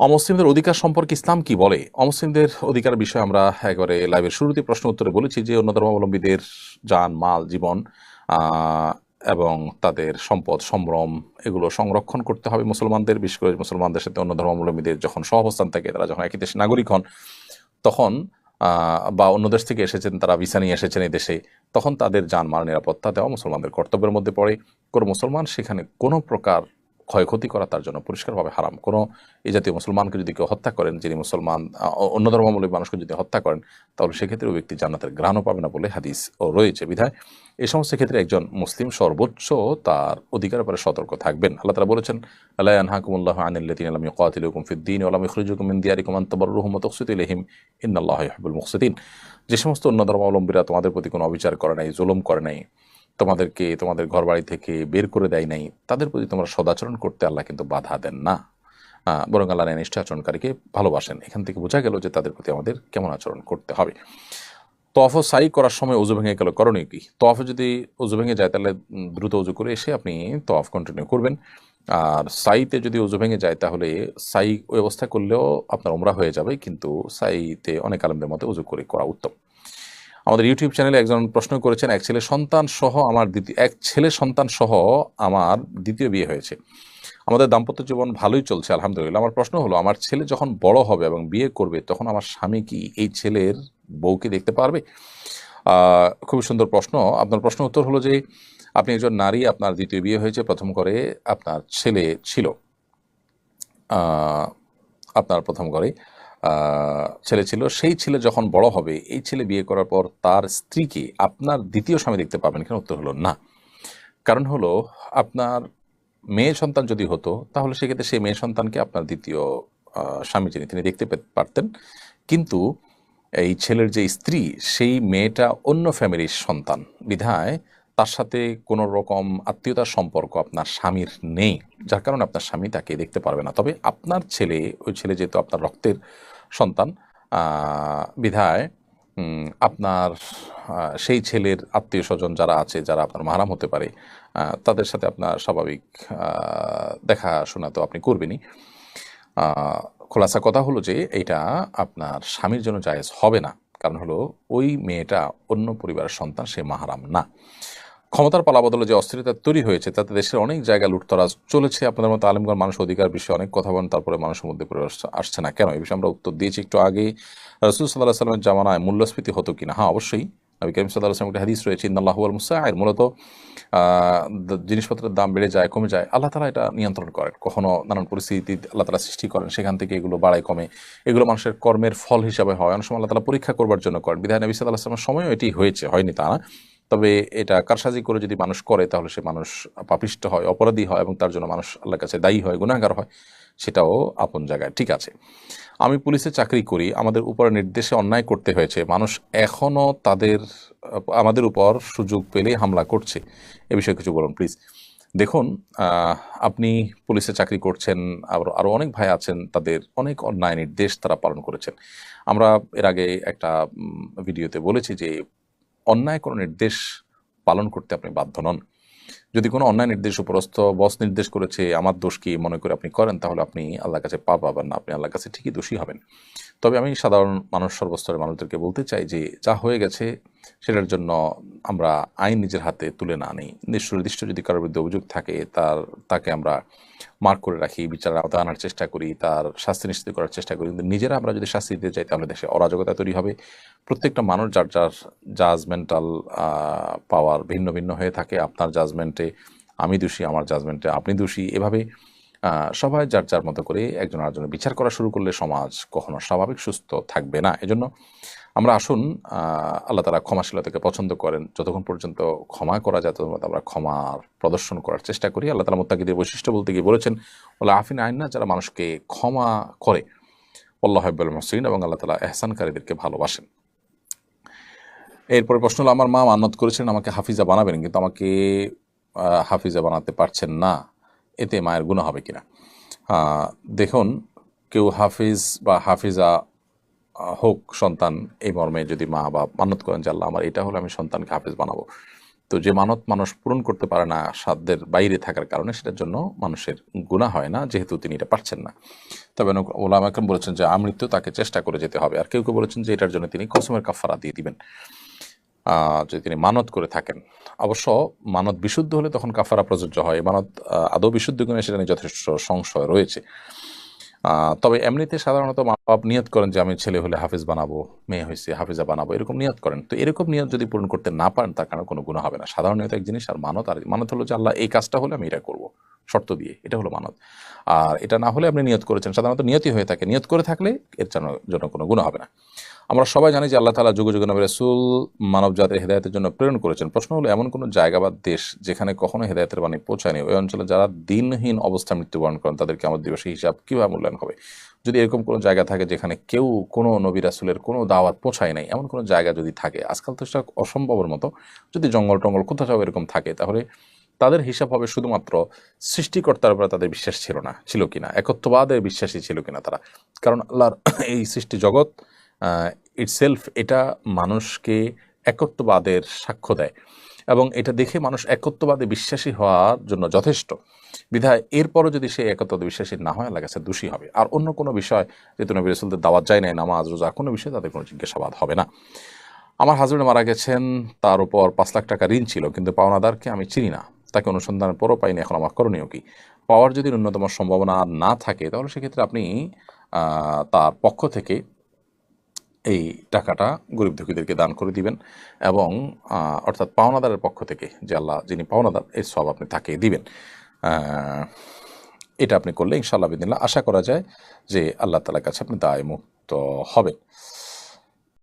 অমুসলিমদের অধিকার সম্পর্কে ইসলাম কি বলে? অমুসলিমদের অধিকার বিষয়ে আমরা একবারে লাইভের শুরুতে প্রশ্ন উত্তরে বলেছি যে অন্য ধর্মাবলম্বীদের যান, মাল, জীবন এবং তাদের সম্পদ, সম্ভ্রম এগুলো সংরক্ষণ করতে হবে মুসলমানদের। বিশেষ করে মুসলমানদের সাথে অন্য ধর্মাবলম্বীদের যখন সহাবস্থান থাকে, তারা যখন একই দেশের নাগরিক হন, তখন বা অন্য দেশ থেকে এসেছেন, তারা ভিসা নিয়ে এসেছেন এই দেশে, তখন তাদের যানমাল নিরাপত্তা দেওয়া মুসলমানদের কর্তব্যের মধ্যে পড়ে। কোনো মুসলমান সেখানে কোনো প্রকার ক্ষয়ক্ষতি করা তার জন্য পরিষ্কারভাবে হারাম। কোনো এই জাতীয় মুসলমানকে যদি কেউ হত্যা করেন, যিনি মুসলমান অন্য ধর্মাবলম্বী মানুষকে যদি হত্যা করেন, তাহলে সেক্ষেত্রে ওই ব্যক্তি জান্নাতের গ্রাণও পাবে না বলে হাদিস ও রয়েছে। বিধায় এই সমস্ত ক্ষেত্রে একজন মুসলিম সর্বোচ্চ তার অধিকার ব্যাপারে সতর্ক থাকবেন। আল্লাহ তারা বলেছেন আল্লাহ আনহাকুমুল্লাহ আনিল্লাতিন আলাম ইয়াকাতিলুকুম ফিদ্দিন ওয়া লাম ইখরিজুকুম দিয়ারিকুম আন তাবাররুহুম ওয়া তুকসিতু ইলাইহিম, ইন্নাল্লাহা ইউহিব্বুল মুকসিতিন যে সমস্ত অন্য ধর্মাবলম্বীরা তোমাদের প্রতি কোনো অবিচার করে নাই, জুলুম করে নাই তোমাদেরকে, তোমাদের ঘর বাড়ি থেকে বের করে দেয় নাই, তাদের প্রতি তোমরা সদাচরণ করতে আল্লাহ কিন্তু বাধা দেন না। বরং আল্লাহ নিষ্ঠ আচরণকারীকে ভালোবাসেন। এখান থেকে বোঝা গেল যে তাদের প্রতি আমাদের কেমন আচরণ করতে হবে। তফ সাই করার সময় উজু ভেঙে গেল। করণীয় কি? তফ যদি উজু ভেঙে যায়, তাহলে দ্রুত উজু করে এসে আপনি তফ কন্টিনিউ করবেন। আর সাইতে যদি উজু ভেঙে যায়, তাহলে সাই ওই অবস্থা করলেও আপনার ওমরা হয়ে যাবে। কিন্তু সাইতে অনেক আলমদের মতো উজু করে করা উত্তম। আমাদের ইউটিউব চ্যানেলে একজন প্রশ্ন করেছেন, এক ছেলে সন্তান সহ আমার দ্বিতীয় এক ছেলে সন্তান সহ আমার দ্বিতীয় বিয়ে হয়েছে। আমাদের দাম্পত্য জীবন ভালোই চলছে, আলহামদুলিল্লাহ। আমার প্রশ্ন হলো, আমার ছেলে যখন বড় হবে এবং বিয়ে করবে, তখন আমার স্বামী কি এই ছেলের বউকে দেখতে পারবে? খুবই সুন্দর প্রশ্ন। আপনার প্রশ্ন উত্তর হলো যে, আপনি একজন নারী, আপনার দ্বিতীয় বিয়ে হয়েছে, প্রথম করে আপনার ছেলে ছিল। আপনার প্রথম করে ছেলে ছিল, সেই ছেলে যখন বড় হবে, এই ছেলে বিয়ে করার পর তার স্ত্রীকে আপনার দ্বিতীয় স্বামী দেখতে পাবেন কেন উত্তর হলো না। কারণ হলো, আপনার মেয়ে সন্তান যদি হতো, তাহলে সেক্ষেত্রে সেই মেয়ে সন্তানকে আপনার দ্বিতীয় স্বামী যিনি, তিনি দেখতে পারতেন। কিন্তু এই ছেলের যে স্ত্রী, সেই মেয়েটা অন্য ফ্যামিলির সন্তান। বিধায় তার সাথে কোনো রকম আত্মীয়তার সম্পর্ক আপনার স্বামীর নেই, যার কারণে আপনার স্বামী তাকে দেখতে পারবে না। তবে আপনার ছেলে, ওই ছেলে যেহেতু আপনার রক্তের সন্তান বিধায় আপনার সেই ছেলের আত্মীয় স্বজন যারা আছে, যারা আপনার মাহারাম হতে পারে তাদের সাথে আপনার স্বাভাবিক দেখাশোনা তো আপনি করবেনই। খোলাসা কথা হলো যে এটা আপনার স্বামীর জন্য জায়েজ হবে না। কারণ হলো, ওই মেয়েটা অন্য পরিবারের সন্তান, সে মাহারাম না। ক্ষমতার পালা বদলে যে অস্থিরতা তৈরি হয়েছে তাতে দেশের অনেক জায়গায় লুটতরাজ চলেছে। আপনাদের মতো আলিমগঞ্জ মানুষ অধিকার বিষয়ে অনেক কথা বলেন তারপরে মানুষের মধ্যে আসছে না। কেন? এই বিষয়ে আমরা উত্তর দিয়েছি একটু আগে রসুল সাল্লাহ সাল্লামের জামানায় মূল্যস্ফীতি হতো কিনা? হ্যাঁ অবশ্যই। নবী করিম সাল্লাহ আসলাম একটা হাদিস রয়েছে ইন্দাল্লাহুয়াল মুসাইর মূলত আহ, দ- জিনিসপত্রের দাম বেড়ে যায় কমে যায়। আল্লাহ তালা এটা নিয়ন্ত্রণ করেন। কখনো নানান পরিস্থিতি আল্লাহ তালা সৃষ্টি করেন সেখান থেকে এগুলো বাড়ায় কমে। এগুলো মানুষের কর্মের ফল হিসাবে হয়। অনেক সময় আল্লাহ তালা পরীক্ষা করবার জন্য করেন। বিধায় নবী সাল্লাহ আসলামের সময়ও এটি হয়েছে হয়নি তা না। তবে এটা কারসাজি করে যদি মানুষ করে, তাহলে সে মানুষ পাপিষ্ট হয়, অপরাধী হয় এবং তার জন্য মানুষ আল্লাহর কাছে দায়ী হয় গুণাগার হয়, সেটাও আপন জায়গায়। ঠিক আছে। আমি পুলিশে চাকরি করি, আমাদের উপর নির্দেশে অন্যায় করতে হয়েছে, মানুষ এখনও তাদের, আমাদের উপর সুযোগ পেলে হামলা করছে। এ বিষয়ে কিছু বলুন প্লিজ দেখুন আপনি পুলিশে চাকরি করছেন, আবার আরও অনেক ভাই আছেন, তাদের অনেক অন্যায় নির্দেশ তারা পালন করেছেন। আমরা এর আগে একটা ভিডিওতে বলেছি যে অন্যায় কোনো নির্দেশ পালন করতে আপনি বাধ্য নন। যদি কোনো অন্যায় নির্দেশ উপরস্থ বস নির্দেশ করেছে, আমার দোষ কি মনে করে আপনি করেন? তাহলে আপনি আল্লাহর কাছে পা পাবেন না, আপনি আল্লাহর কাছে ঠিকই দোষী হবেন। তবে আমি সাধারণ মানুষ, সর্বস্তরের মানুষদেরকে বলতে চাই যে, যা হয়ে গেছে সেটার জন্য আমরা আইন নিজের হাতে তুলে না নিই নির্দিষ্ট যদি কারোর বিরুদ্ধে অভিযোগ থাকে, তার, তাকে আমরা মার্ক করে রাখি বিচারের আওতায় আনার চেষ্টা করি, তার শাস্তি নিশ্চিত করার চেষ্টা করি। কিন্তু নিজেরা আমরা যদি শাস্তি দিতে চাই, তাহলে দেশে অরাজকতা তৈরি হবে। প্রত্যেকটা মানুষ যার যার জাজমেন্টাল পাওয়ার ভিন্ন ভিন্ন হয়ে থাকে, আপনার জাজমেন্টে আমি দোষী, আমার জাজমেন্টে আপনি দোষী। এভাবে সবাই যার যার মতো করে একজন আরেকজনের বিচার করা শুরু করলে সমাজ কখনো স্বাভাবিক সুস্থ থাকবে না। এজন্য আমরা আসুন আল্লাহ তালা ক্ষমাশীলতাকে পছন্দ করেন। যতক্ষণ পর্যন্ত ক্ষমা করা যায়, ততক্ষণ আমরা ক্ষমার প্রদর্শন করার চেষ্টা করি। আল্লাহ তালা মোত্তাকিদের বৈশিষ্ট্য বলতে গিয়ে বলেছেন ওলা আফিন আইন না, যারা মানুষকে ক্ষমা করে। আল্লাহ হাব্বুল মসরিন এবং আল্লাহ তালা এহসানকারীদেরকে ভালোবাসেন। এরপরে প্রশ্ন হলো, আমার মা মান্নত করেছেন আমাকে হাফিজা বানাবেন, কিন্তু আমাকে হাফিজা বানাতে পারছেন না। এতে মায়ের গুণ হবে কিনা। দেখুন, কেউ হাফিজ বা হাফিজা হোক সন্তান এই মর্মে যদি মা বা মানত করেন যে, আল্লাহ, আমার এটা হলে আমি সন্তানকে হাফিজ বানাবো। তো যে মানত মানুষ পূরণ করতে পারে না, সাধ্যের বাইরে থাকার কারণে সেটার জন্য মানুষের গুণা হয় না, যেহেতু তিনি এটা পারছেন না। তবে ওলাম আকরম বলেছেন যে, আমৃত্যু তাকে চেষ্টা করে যেতে হবে। আর কেউ কেউ বলেছেন যে, এটার জন্য তিনি কসমের কাফারা দিয়ে দিবেন। যদি তিনি মানত করে থাকেন। অবশ্য মানত বিশুদ্ধ হলে তখন কাফারা প্রযোজ্য হয়। মানত আদৌ বিশুদ্ধ কিনা সেটা নিয়ে যথেষ্ট সংশয় রয়েছে। তবে এমনিতে সাধারণত মা বাপ নিয়ত করেন যে, আমি ছেলে হলে হাফিজ বানাবো, মেয়ে হয়েছে হাফিজা বানাবো। এরকম নিয়ত করেন। তো এরকম নিয়ত যদি পূরণ করতে না পারেন, তার কারণে কোনো গুণ হবে না। সাধারণ নিয়ত এক জিনিস, আর মানত আর মানত হলো যে, আল্লাহ, এই কাজটা হলে আমি এটা করব, শর্ত দিয়ে। এটা হলো মানত। আর এটা না হলে আপনি নিয়ত করেছেন। সাধারণত নিয়তই হয়ে থাকে। নিয়ত করে থাকলে এর জন্য কোনো গুণ হবে না। আমরা সবাই জানি যে আল্লাহ তালা যুগ যুগ নবী রসুল মানব জাতির হেদায়তের জন্য প্রেরণ করেছেন। প্রশ্ন হলো, এমন কোনো জায়গা বা দেশ যেখানে কখনো হেদায়তের বাণী পৌঁছায়নি, ওই অঞ্চলে যারা দিনহীন অবস্থা মৃত্যুবরণ করেন তাদেরকে আমার দিবসী হিসাব কীভাবে মূল্যায়ন হবে? যদি এরকম কোনো জায়গা থাকে যেখানে কেউ কোনো নবী রাসুলের কোনো দাওয়াত পৌঁছায় নাই, এমন কোনো জায়গা যদি থাকে, আজকাল তো সেটা অসম্ভবের মতো, যদি জঙ্গল টঙ্গল কোথাও সব এরকম থাকে, তাহলে তাদের হিসাব হবে শুধুমাত্র সৃষ্টিকর্তার উপরে তাদের বিশ্বাস ছিল না, ছিল কিনা, একত্ববাদের বিশ্বাসী ছিল কিনা তারা। কারণ আল্লাহর এই সৃষ্টি জগৎ ইটসেলফ এটা মানুষকে একত্ববাদের সাক্ষ্য দেয় এবং এটা দেখে মানুষ একত্ববাদে বিশ্বাসী হওয়ার জন্য যথেষ্ট। বিধায় এরপরও যদি সে একত্ববাদে বিশ্বাসী না হয় আল্লাহ কাছে দোষী হবে। আর অন্য কোনো বিষয় যেহেতু নবী রসুলদের দাওয়াত যায় নাই, নামাজ, রোজা, কোনো বিষয়ে তাদের কোনো জিজ্ঞাসাবাদ হবে না। আমার হাজবেন্ড মারা গেছেন, তার উপর পাঁচ লাখ টাকা ঋণ ছিল, কিন্তু পাওনাদারকে আমি চিনি না। তাকে অনুসন্ধানের পরও পাইনি, এখন আমার করণীয় কি? পাওয়ার যদি ন্যূনতম সম্ভাবনা না থাকে, তাহলে সেক্ষেত্রে আপনি তার পক্ষ থেকে এই টাকাটা গরিব দুঃখীদেরকে দান করে দিবেন এবং অর্থাৎ পাওনাদারের পক্ষ থেকে যে আল্লাহ, যিনি পাওনাদার, এর সব আপনি তাকে দিবেন। এটা আপনি করলে ইনশাআল্লাহ বিদিন আশা করা যায় যে আল্লাহ তালার কাছে আপনি দায় মুক্ত হবেন।